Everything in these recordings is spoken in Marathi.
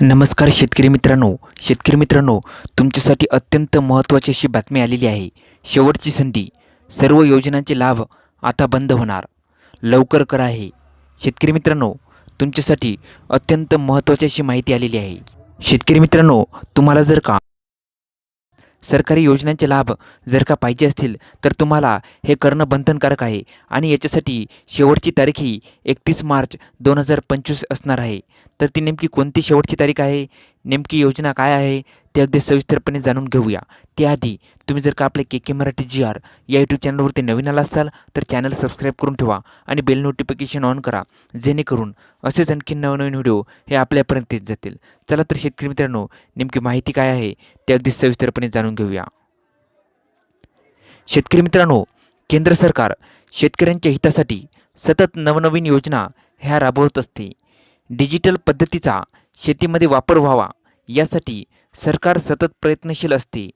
नमस्कार शेतकरी मित्रांनो. शेतकरी मित्रांनो तुमच्यासाठी अत्यंत महत्त्वाची अशी बातमी आलेली आहे. शेवटची संधी. सर्व योजनांचे लाभ आता बंद होणार. लवकर करा आहे शेतकरी मित्रांनो तुमच्यासाठी अत्यंत महत्त्वाची अशी माहिती आलेली आहे. शेतकरी मित्रांनो तुम्हाला जर का सरकारी योजनांचे लाभ जर का पाहिजे असतील तर तुम्हाला हे करणं बंधनकारक आहे आणि याच्यासाठी शेवटची तारीख ही एकतीस मार्च दोन हजार पंचवीस असणार आहे. तर ती नेमकी कोणती शेवटची तारीख आहे? नेमकी योजना काय आहे ते अगदी सविस्तरपणे जाणून घेऊया. त्याआधी तुम्ही जर का आपले K K Marathi G R या यूट्यूब चॅनलवरती नवीन आला असाल तर चॅनल सबस्क्राईब करून ठेवा आणि बेल नोटिफिकेशन ऑन करा जेणेकरून असेच आणखी नवनवीन व्हिडिओ हे आपल्यापर्यंत येत जातील. चला तर शेतकरी मित्रांनो नेमकी माहिती काय आहे ते अगदी सविस्तरपणे जाणून घेऊया. शेतकरी मित्रांनो केंद्र सरकार शेतकऱ्यांच्या हितासाठी सतत नवनवीन योजना ह्या राबवत असते. डिजिटल पद्धतीचा शेतीमध्ये वापर व्हावा यासाठी सरकार सतत प्रयत्नशील असते.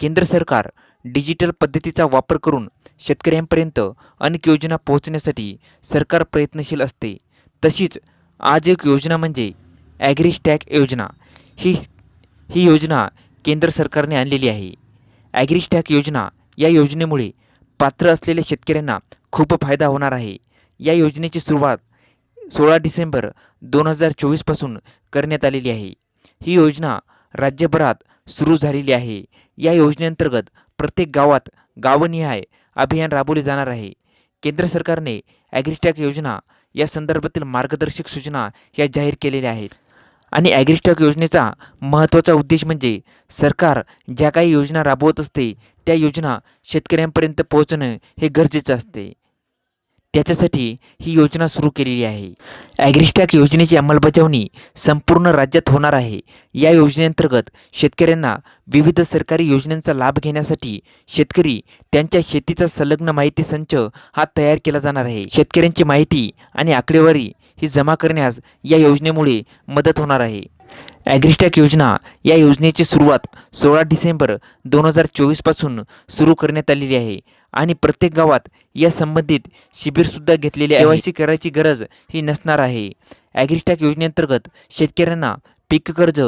केंद्र सरकार डिजिटल पद्धतीचा वापर करून शेतकऱ्यांपर्यंत अनेक योजना पोहोचण्यासाठी सरकार प्रयत्नशील असते. तशीच आज एक योजना म्हणजे ॲग्रीस्टॅक योजना. ही ही योजना केंद्र सरकारने आणलेली आहे. ॲग्रीस्टॅक योजना या योजनेमुळे पात्र असलेल्या शेतकऱ्यांना खूप फायदा होणार आहे. या योजनेची सुरुवात सोळा डिसेंबर दोन हजार चोवीसपासून करण्यात आलेली आहे. ही योजना राज्यभरात सुरू झालेली आहे. या योजनेअंतर्गत प्रत्येक गावात गावनिहाय अभियान राबवले जाणार आहे. केंद्र सरकारने ॲग्रीटॅक योजना या संदर्भातील मार्गदर्शक सूचना या जाहीर केलेल्या आहेत. आणि ॲग्रीटॅक योजनेचा महत्त्वाचा उद्देश म्हणजे सरकार ज्या काही योजना राबवत असते त्या योजना शेतकऱ्यांपर्यंत पोहोचणं हे गरजेचं असते. त्याच्यासाठी ही योजना सुरू केलेली आहे. ॲग्रिस्टॅक योजनेची अंमलबजावणी संपूर्ण राज्यात होणार आहे. या योजनेअंतर्गत शेतकऱ्यांना विविध सरकारी योजनांचा लाभ घेण्यासाठी शेतकरी त्यांच्या शेतीचा संलग्न माहिती संच हा तयार केला जाणार आहे. शेतकऱ्यांची माहिती आणि आकडेवारी ही जमा करण्यास या योजनेमुळे मदत होणार आहे. ॲग्रिस्टॅक योजना या योजनेची सुरुवात सोळा डिसेंबर दोन हजार चोवीसपासून सुरू करण्यात आलेली आहे आणि प्रत्येक गावात या संबंधित शिबिरसुद्धा घेतलेली के सी करायची गरज ही नसणार आहे. ॲग्रिस्टॅक योजनेअंतर्गत शेतकऱ्यांना पीक कर्ज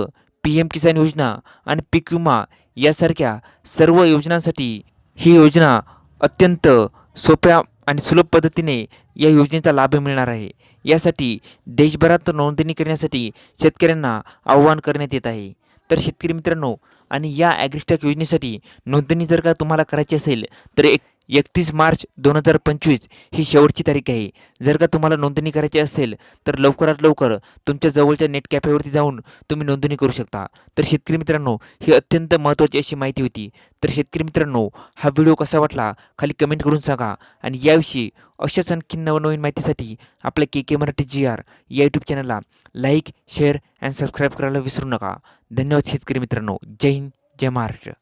पी एम किसान योजना आणि पीक विमा यासारख्या सर्व योजनांसाठी ही योजना अत्यंत सोप्या आणि सुलभ पद्धतीने या योजनेचा लाभ मिळणार आहे. यासाठी देशभरात नोंदणी करण्यासाठी शेतकऱ्यांना आव्हान करण्यात येत आहे. तर शेतकरी मित्रांनो आणि या ॲग्रिस्टॅक योजनेसाठी नोंदणी जर का तुम्हाला करायची असेल तर एक एकतीस मार्च दोन हजार पंचवीस ही शेवटची तारीख आहे. जर का तुम्हाला नोंदणी करायची असेल तर लवकरात लवकर तुमच्या जवळच्या नेट कॅफेवरती जाऊन तुम्ही नोंदणी करू शकता. तर शेतकरी मित्रांनो ही अत्यंत महत्त्वाची अशी माहिती होती. तर शेतकरी मित्रांनो हा व्हिडिओ कसा वाटला खाली कमेंट करून सांगा आणि याविषयी अशाच आणखी नवनवीन माहितीसाठी आपल्या K K Marathi G R या यूट्यूब चॅनलला लाईक शेअर अँड सबस्क्राईब करायला विसरू नका. धन्यवाद शेतकरी मित्रांनो. जय हिंद जय महाराष्ट्र.